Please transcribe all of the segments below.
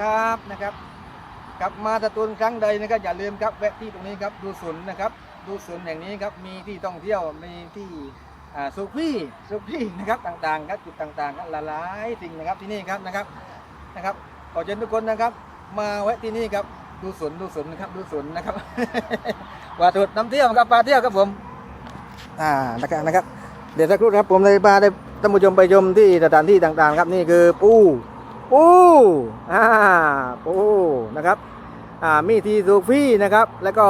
ครับนะครับ กลับมาสตูลครั้งใดนะครับอย่าลืมครับแวะที่ตรงนี้ครับดูสวนนะครับ ดูสวนอย่งนี้ครับมีที่ท่องเที่ยวมีที่สุฟี่สุฟี่นะครับต่างๆครับจุดต่างๆครับหลายๆสิ่งนะครับที่นี่ครับนะครับนะครับขอเชิญทุกคนนะครับ มาแวะที่นี่ครับดูสวนดูสวนนะครับดูสวนนะครับว่าจุดน้ำเที่ยวครับปลาเที่ยวครับผมอ่านะครับนะครับ เดี๋ยวสักครู่ครับผมเลยพาได้ท่านผู้ชมไปชมที่สถานที่ต่างๆ ครับนี่คือปู ปูอ่าปูนะครับอ่ามีที่สูฟี่นะครับ แล้วก็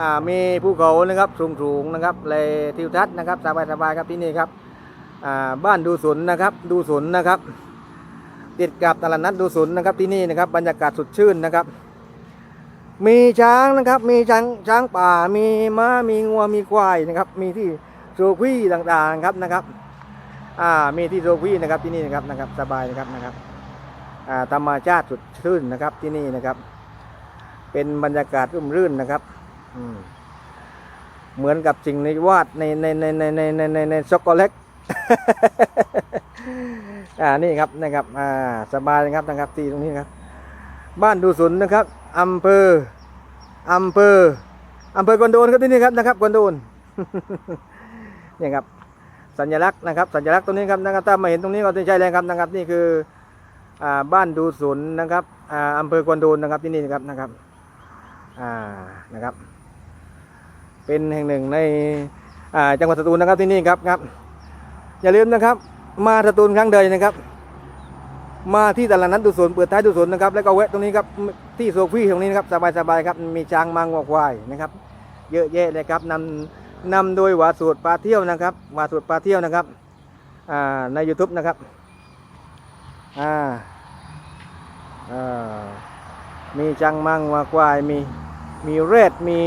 อ่ามีภูเขานะครับสูงๆนะครับเลยทิวทัศน์นะครับสบายๆครับที่นี่ครับอ่าบ้านดูสนนะครับ ดูสนนะครับ ติดกับตลาดนัดดูสนนะครับที่นี่นะครับ บรรยากาศสดชื่นนะครับ มีช้างนะครับ มีช้างช้างป่า มีม้ามีงัวมีควายนะครับ มีที่โซฟีต่างๆครับนะครับ อ่ามีที่โซฟีนะครับที่นี่นะครับนะครับสบายนะครับนะครับอ่าธรรมชาติสดชื่นนะครับที่นี่นะครับ เป็นบรรยากาศร่มรื่นนะครับอืมเหมือนกับสิ่งในวาดในในในในในในในในช็อกโกแลตอ่านี่ครับนะครับอ่าสบายนะครับนะครับที่ตรงนี้ครับ บ้านดูสุนนะครับอำเภออำเภออำเภอกวนโดนครับที่นี่ครับนะครับกวนโดนเนี่ยครับ สัญลักษณ์นะครับสัญลักษณ์ตรงนี้ครับนะครับถ้ามาเห็นตรงนี้ก็จะใช่เลยครับนะครับนี่คือบ้านดูสุนนะครับอ่าอำเภอกวนโดนนะครับที่นี่นะครับนะครับนะครับ เป็นแห่งหนึ่งในจังหวัดสตูลนะครับที่นี่ครับครับ อย่าลืมนะครับ มาสตูลครั้งใดนะครับ มาที่ตลาดนัดดูสวนเปิดท้ายดูสวนนะครับ แล้วก็แวะตรงนี้ครับที่โซฟี่ตรงนี้นะครับสบายๆครับมีช้างมังวอกควายนะครับ เยอะแยะเลยครับนำ นำโดยวาสูตรปลาเที่ยวนะครับวาสูตรปลาเที่ยวนะครับใน YouTube นะครับมีช้างมังวอกควายมีมีเรดมี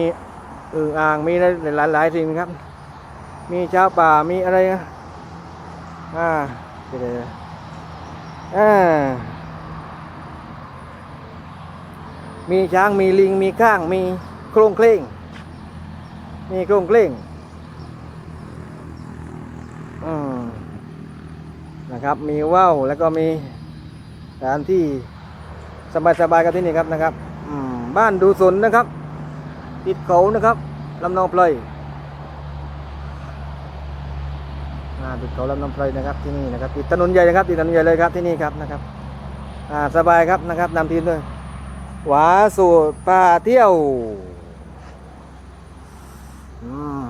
อึ่งอ่างมีหลายหลายสิ่งครับ มีชาวป่ามีอะไรนะอ่าเดี๋ยวอ่ามีช้างมีลิงมีข้างมีโครงเคร่ง มีโครงเคร่งนะครับ มีว่าวแล้วก็มีสถานที่สบายๆกันที่นี่ครับนะครับบ้านดูสนนะครับ ติดเขานะครับลำนองเพลยติดเขาลำนองเพลยนะครับที่นี่นะครับติดถนนใหญ่นะครับติดถนนใหญ่เลยครับที่นี่ครับนะครับสบายครับนะครับนำทีมด้วยหวาสูตรปลาเที่ยว อืม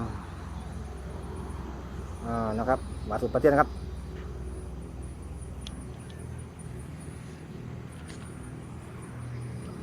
อ่านะครับมาสูตรประเที่ยนะครับ